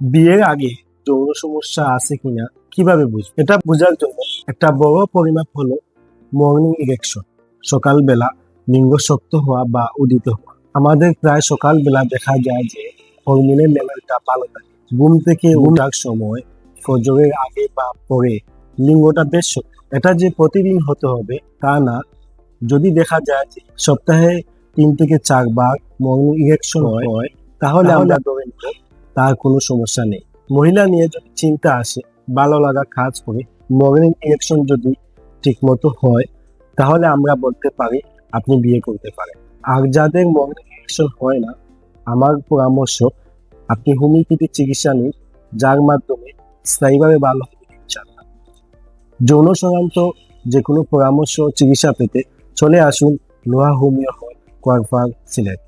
বিয়ের আগে যৌন সমস্যা আছে কিনা কীভাবে বুঝব? এটা বোঝার জন্য একটা বড় পরিমাপ হলো মর্নিং ইরেকশন সকালবেলা লিঙ্গ শক্ত হওয়া বা উদিত হওয়া। আমাদের প্রায় সকালবেলা দেখা যায় যে হরমোনের লেভেলটা ভালো থাকে। ঘুম থেকে উঠার সময় ফজরের আগে বা পরে লিঙ্গটা বেশ শক্ত। এটা যে প্রতিদিন হতে হবে তা না। যদি দেখা যায় যে সপ্তাহে তিন থেকে চারবার মর্নিং ইরেকশন হয় তাহলে আমরা ধরে তার কোনো সমস্যা নেই। মহিলা নিয়ে যদি চিন্তা আসে, ভালো লাগা কাজ করে মর্নিং ইরেকশন যদি ঠিকমতো হয়, তাহলে আমরা বলতে পারি আপনি বিয়ে করতে পারেন। আর যাদের মর্নিং ইরেকশন হয় না, আমার পরামর্শ, আপনি হোমিওপ্যাথি চিকিৎসা নিন, যার মাধ্যমে স্থায়ীভাবে ভালো হবে ইনশাআল্লাহ। যৌন সংক্রান্ত যে কোনো পরামর্শ চিকিৎসা পেতে চলে আসুন লোহা হোমিও হল কোয়ারফার সিলেট।